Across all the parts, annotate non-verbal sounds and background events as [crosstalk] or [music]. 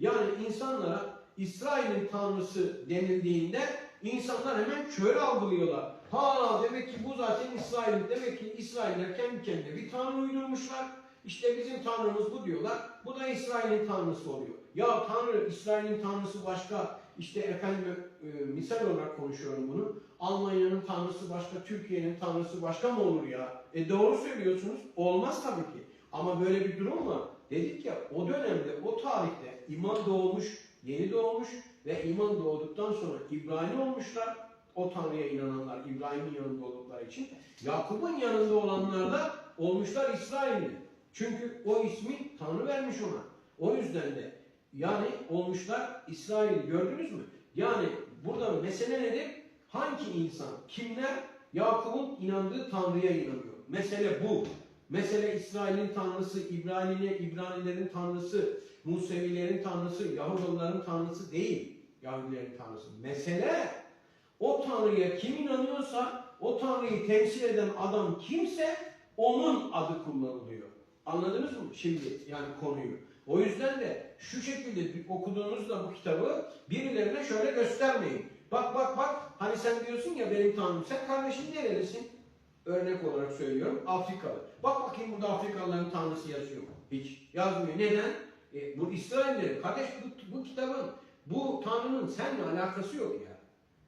Yani insanlara İsrail'in tanrısı denildiğinde insanlar hemen şöyle algılıyorlar. Ha demek ki bu zaten İsrail. Demek ki İsrailler kendi kendine bir tanrı uydurmuşlar. İşte bizim tanrımız bu diyorlar. Bu da İsrail'in tanrısı oluyor. Ya tanrı İsrail'in tanrısı başka. İşte efendim e, misal olarak konuşuyorum bunu. Almanya'nın tanrısı başka, Türkiye'nin tanrısı başka mı olur ya? E doğru söylüyorsunuz. Olmaz tabii ki. Ama böyle bir durum var. Dedik ya o dönemde, o tarihte iman doğmuş, yeni doğmuş ve iman doğduktan sonra İbrahim olmuşlar. O Tanrı'ya inananlar İbrahim'in yanında oldukları için. Yakup'un yanında olanlar da olmuşlar İsrailli. Çünkü o ismi Tanrı vermiş ona. O yüzden de yani olmuşlar İsrail gördünüz mü? Yani burada mesele nedir? Hangi insan, kimler Yakup'un inandığı Tanrı'ya inanıyor? Mesele bu. Mesele İsrail'in tanrısı, İbraniler, İbranilerin tanrısı, Musevilerin tanrısı, Yahudilerin tanrısı değil. Yahudilerin tanrısı. Mesele o tanrıya kim inanıyorsa, o tanrıyı temsil eden adam kimse onun adı kullanılıyor. Anladınız mı şimdi yani konuyu? O yüzden de şu şekilde okuduğunuzda bu kitabı birilerine şöyle göstermeyin. Bak bak bak hani sen diyorsun ya benim tanrım sen kardeşim nerelisin? Örnek olarak söylüyorum Afrikalı. Bak bakayım burada Afrikalıların tanrısı yazıyor mu? Hiç yazmıyor. Neden? E, bu İsraillerin. Kardeş bu, bu kitabın, bu tanrının seninle alakası yok ya.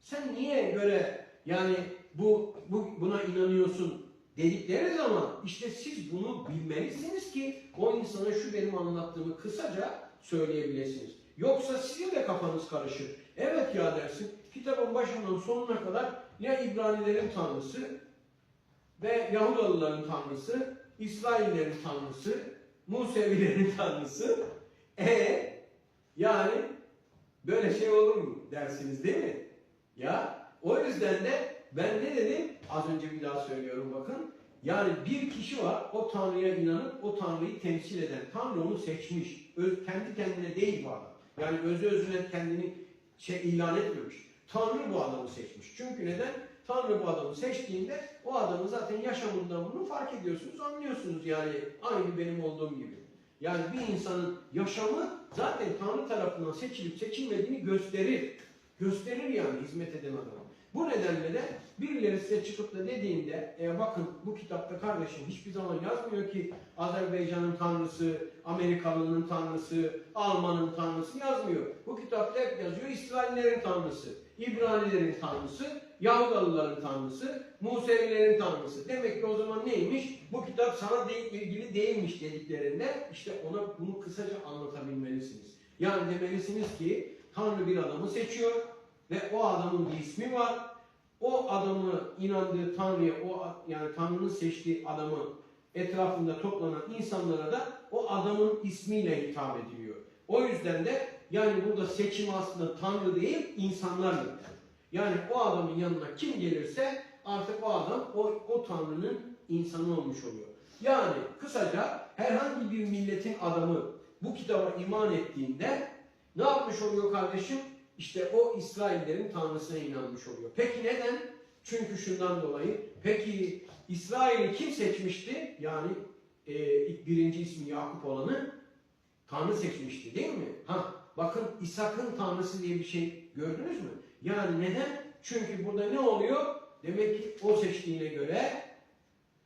Sen niye böyle yani bu, bu buna inanıyorsun dedikleri zaman işte siz bunu bilmelisiniz ki o insana şu benim anlattığımı kısaca söyleyebilirsiniz. Yoksa sizin de kafanız karışır. Evet ya dersin kitabın başından sonuna kadar ya İbranilerin tanrısı ve Yahudalıların tanrısı, İsraillerin tanrısı, Musevilerin [laughs] tanrısı. E yani böyle şey olur mu dersiniz değil mi? Ya o yüzden de ben ne dedim? Az önce bir daha söylüyorum bakın. Yani bir kişi var o Tanrı'ya inanıp o Tanrı'yı temsil eden. Tanrı onu seçmiş. Öz, kendi kendine değil bu adam. Yani özü özüne kendini şey ilan etmemiş. Tanrı bu adamı seçmiş. Çünkü neden? Tanrı bu adamı seçtiğinde o adamı zaten yaşamından bunu fark ediyorsunuz, anlıyorsunuz yani aynı benim olduğum gibi. Yani bir insanın yaşamı zaten Tanrı tarafından seçilip seçilmediğini gösterir. Gösterir yani hizmet eden adam. Bu nedenle de birileri size çıkıp da dediğinde e, bakın bu kitapta kardeşim hiçbir zaman yazmıyor ki Azerbaycan'ın tanrısı, Amerikalı'nın tanrısı, Alman'ın tanrısı yazmıyor. Bu kitapta hep yazıyor İsraillerin tanrısı, İbranilerin tanrısı, Yahudalıların tanrısı, Musevilerin tanrısı. Demek ki o zaman neymiş? Bu kitap sana de ilgili değilmiş dediklerinde işte ona bunu kısaca anlatabilmelisiniz. Yani demelisiniz ki Tanrı bir adamı seçiyor ve o adamın bir ismi var. O adamı inandığı Tanrı'ya, o yani Tanrı'nın seçtiği adamı etrafında toplanan insanlara da o adamın ismiyle hitap ediliyor. O yüzden de yani burada seçim aslında Tanrı değil, insanlar yapıyor. Yani o adamın yanına kim gelirse artık o adam o, o Tanrı'nın insanı olmuş oluyor. Yani kısaca herhangi bir milletin adamı bu kitaba iman ettiğinde ne yapmış oluyor kardeşim? İşte o İsraillerin tanrısına inanmış oluyor. Peki neden? Çünkü şundan dolayı. Peki İsrail'i kim seçmişti? Yani e, ilk birinci ismi Yakup olanı Tanrı seçmişti değil mi? Ha, İshak'ın tanrısı diye bir şey gördünüz mü? Yani neden? Çünkü burada ne oluyor? Demek ki o seçtiğine göre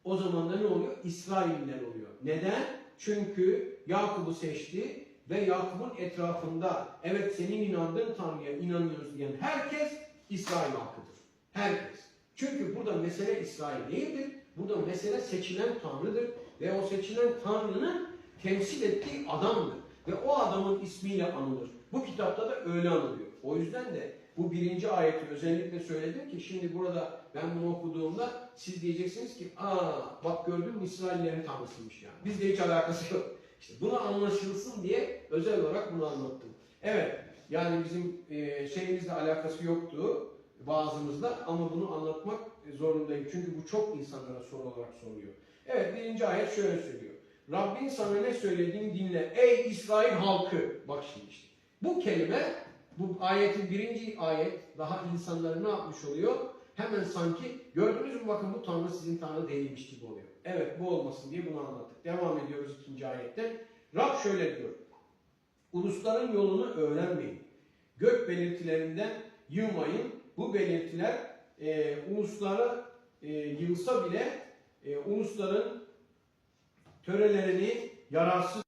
o zaman da ne oluyor? İsrailler oluyor. Neden? Çünkü Yakup'u seçti ve Yakup'un etrafında evet senin inandığın Tanrı'ya inanıyoruz diyen herkes İsrail halkıdır. Herkes. Çünkü burada mesele İsrail değildir. Burada mesele seçilen Tanrı'dır. Ve o seçilen Tanrı'nın temsil ettiği adamdır. Ve o adamın ismiyle anılır. Bu kitapta da öyle anılıyor. O yüzden de bu birinci ayeti özellikle söyledim ki şimdi burada ben bunu okuduğumda siz diyeceksiniz ki aa bak gördün mü İsraillerin tanrısıymış yani. Bizde hiç alakası yok. İşte bunu anlaşılsın diye özel olarak bunu anlattım. Evet yani bizim e, şeyimizle alakası yoktu bazımızda ama bunu anlatmak zorundayım. Çünkü bu çok insanlara soru olarak soruluyor. Evet birinci ayet şöyle söylüyor. Rabbin sana ne söylediğini dinle ey İsrail halkı. Bak şimdi işte. Bu kelime bu ayetin birinci ayet daha insanları ne yapmış oluyor? Hemen sanki gördünüz mü bakın bu tanrı sizin tanrı değilmiş gibi oluyor. Evet bu olmasın diye bunu anlattık. Devam ediyoruz ikinci ayetten. Rab şöyle diyor. Ulusların yolunu öğrenmeyin. Gök belirtilerinden yığmayın. Bu belirtiler e, uluslara e, yığılsa bile e, ulusların törelerini yararsız